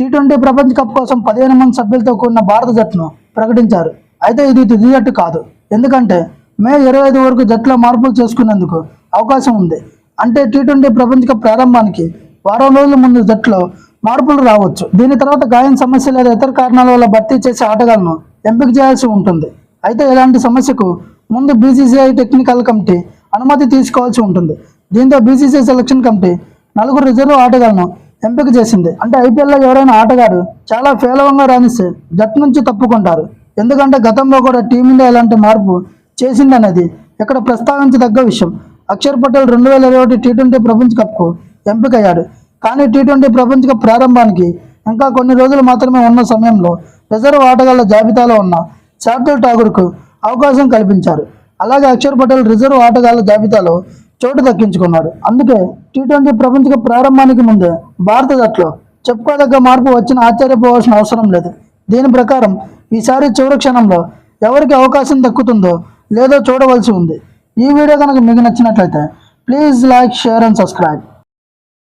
T twenty ప్రపంచ cup కోసం పదిహేను మంది సభ్యులతో కూడిన భారత జట్టును ప్రకటించారు. అయితే ఇది తుది జట్టు కాదు. ఎందుకంటే మే ఇరవై ఐదు వరకు జట్టులో మార్పులు చేసుకునేందుకు అవకాశం ఉంది. అంటే టీ ట్వంటీ ప్రపంచ కప్ ప్రారంభానికి వారం రోజుల ముందు జట్టులో మార్పులు రావచ్చు. దీని తర్వాత గాయం సమస్య లేదా ఇతర కారణాల వల్ల భర్తీ చేసే ఆటగాళ్ళను ఎంపిక చేయాల్సి ఉంటుంది. అయితే ఇలాంటి సమస్యకు ముందు బీసీసీఐ టెక్నికల్ కమిటీ అనుమతి తీసుకోవాల్సి ఉంటుంది. దీంతో బీసీసీఐ సెలక్షన్ కమిటీ నలుగురు రిజర్వ్ ఆటగాళ్ళను ఎంపిక చేసింది. అంటే ఐపీఎల్లో ఎవరైనా ఆటగాడు చాలా పేలవంగా రాణిస్తే జట్టు నుంచి తప్పుకుంటారు. ఎందుకంటే గతంలో కూడా టీమిండియా ఇలాంటి మార్పు చేసిందనేది ఇక్కడ ప్రస్తావించదగ్గ విషయం. అక్షర్ పటేల్ రెండు వేల ఇరవై ఒకటి టీ ట్వంటీ ప్రపంచ కప్కు ఎంపికయ్యాడు. కానీ టీ ట్వంటీ ప్రపంచ కప్ ప్రారంభానికి ఇంకా కొన్ని రోజులు మాత్రమే ఉన్న సమయంలో రిజర్వ్ ఆటగాళ్ళ జాబితాలో ఉన్న శార్దుల్ ఠాగూర్కు అవకాశం కల్పించారు. అలాగే అక్షర్ పటేల్ రిజర్వ్ ఆటగాళ్ళ జాబితాలో చోటు దక్కించుకున్నాడు. అందుకే టీ ట్వంటీ ప్రపంచ కప్ ప్రారంభానికి ముందే భారత జట్లో చెప్పుకోదగ్గ మార్పు వచ్చిన ఆశ్చర్యపోవాల్సిన అవసరం లేదు. దీని ప్రకారం ఈసారి చివరి క్షణంలో ఎవరికి అవకాశం దక్కుతుందో లేదో చూడవలసి ఉంది. ఈ వీడియో కనుక మీకు నచ్చినట్లయితే please like share and subscribe.